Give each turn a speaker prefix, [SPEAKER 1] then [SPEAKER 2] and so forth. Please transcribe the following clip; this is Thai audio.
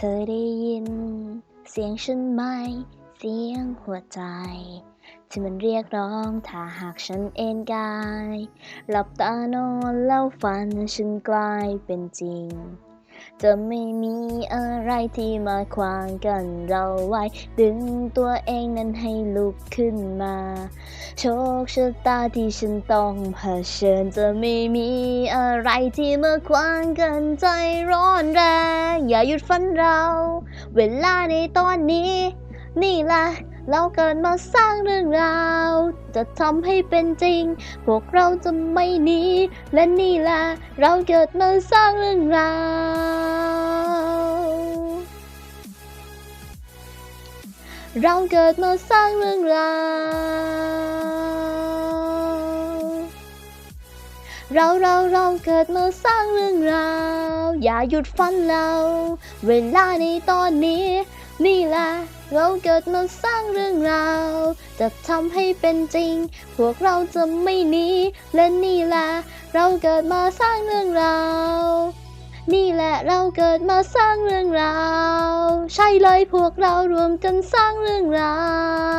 [SPEAKER 1] เธอได้ยิน เสียงฉันไหม เสียงหัวใจ ที่มันเรียกร้องถ้าหากฉันเอนกาย หลับตานอนแล้วฝันฉันกลายเป็นจริง จะไม่มีอะไรที่มาขวางกันเราไว้ ดึงตัวเองนั้นให้ลุกขึ้นมา โชคชะตาที่ฉันต้องเผชิญ จะไม่มีอะไรที่มาขวางกันใจร้อนแรง อย่าหยุดฝันเรา เวลาในตอนนี้ นี่แหละ เราเกิดมาสร้างเรื่องราว จะทำให้เป็นจริง พวกเราจะไม่หนีและนี่แหละเราเกิดมาสร้างเรื่องราว เราเกิดมาสร้างเรื่องราว เราเราเราเกิดมาสร้างเรื่องราว อย่าหยุดฝันเรา เวลาในตอนนี้ นี่แหละ เราเกิดมาสร้างเรื่องราว จะทำให้เป็นจริง พวกเราจะไม่หนีและนี่แหละเราเกิดมาสร้างเรื่องราว นี่แหละเราเกิดมาสร้างเรื่องราว ใช่เลยพวกเรารวมกันสร้างเรื่องราว